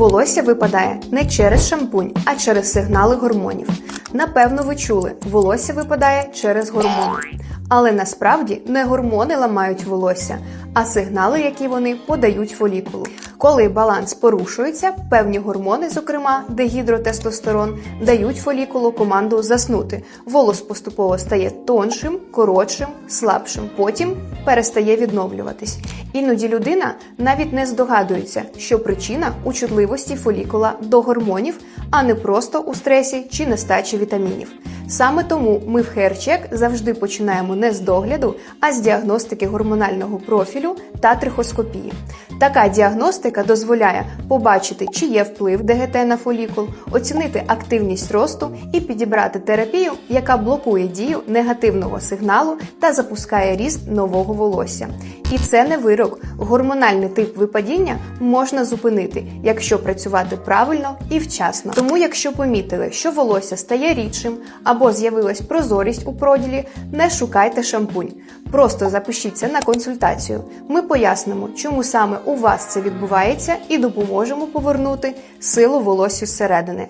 Волосся випадає не через шампунь, а через сигнали гормонів. Напевно, ви чули, волосся випадає через гормони. Але насправді не гормони ламають волосся, а сигнали, які вони подають фолікулу. Коли баланс порушується, певні гормони, зокрема дегідротестостерон, дають фолікулу команду заснути. Волос поступово стає тоншим, коротшим, слабшим. Потім перестає відновлюватись. Іноді людина навіть не здогадується, що причина у чутливості фолікула до гормонів, а не просто у стресі чи нестачі вітамінів. Саме тому ми в HairCheck завжди починаємо не з догляду, а з діагностики гормонального профілю та трихоскопії. Така діагностика дозволяє побачити, чи є вплив ДГТ на фолікул, оцінити активність росту і підібрати терапію, яка блокує дію негативного сигналу та запускає ріст нового волосся. І це не вирок. Гормональний тип випадіння можна зупинити, якщо працювати правильно і вчасно. Тому, якщо помітили, що волосся стає рідшим або з'явилась прозорість у проділі, не шукайте шампунь. Просто запишіться на консультацію. Ми пояснимо, чому саме у вас це відбувається, і допоможемо повернути силу волосю зсередини.